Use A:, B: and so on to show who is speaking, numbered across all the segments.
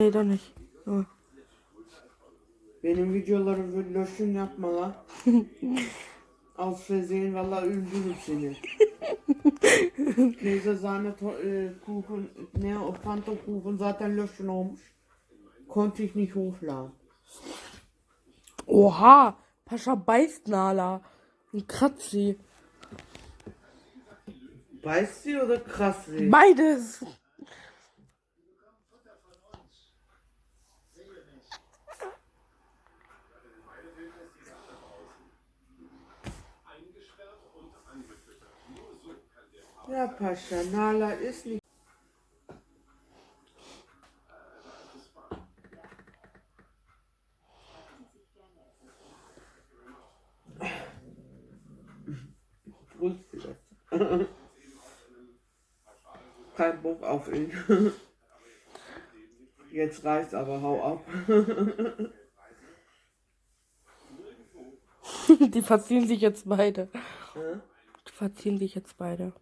A: Nee, doch nicht. Ja.
B: Benim videoları löşün yapma la. Aus Versehen valla öldürür seni. Sahne, To- äh, Kuchen, ne, o Pantofkuchen zaten löschen olmuş. Konnte ich nicht hochladen.
A: Oha, Pascha beißt Nala und kratzt sie.
B: Beißt sie oder krass sie?
A: Beides.
B: Ja, Pascha, Nala ist nicht. Kein Bock auf ihn. Jetzt reicht's aber, hau ab.
A: Die verziehen sich jetzt beide. Die verziehen sich jetzt beide.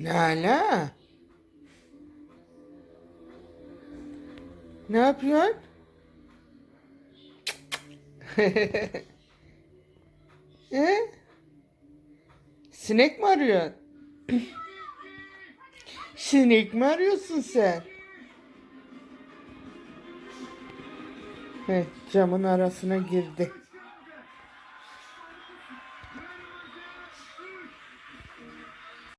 B: Nala. Ne yapıyorsun? He? Sinek mi arıyorsun? Sinek mi arıyorsun sen? Heh, camın arasına girdi.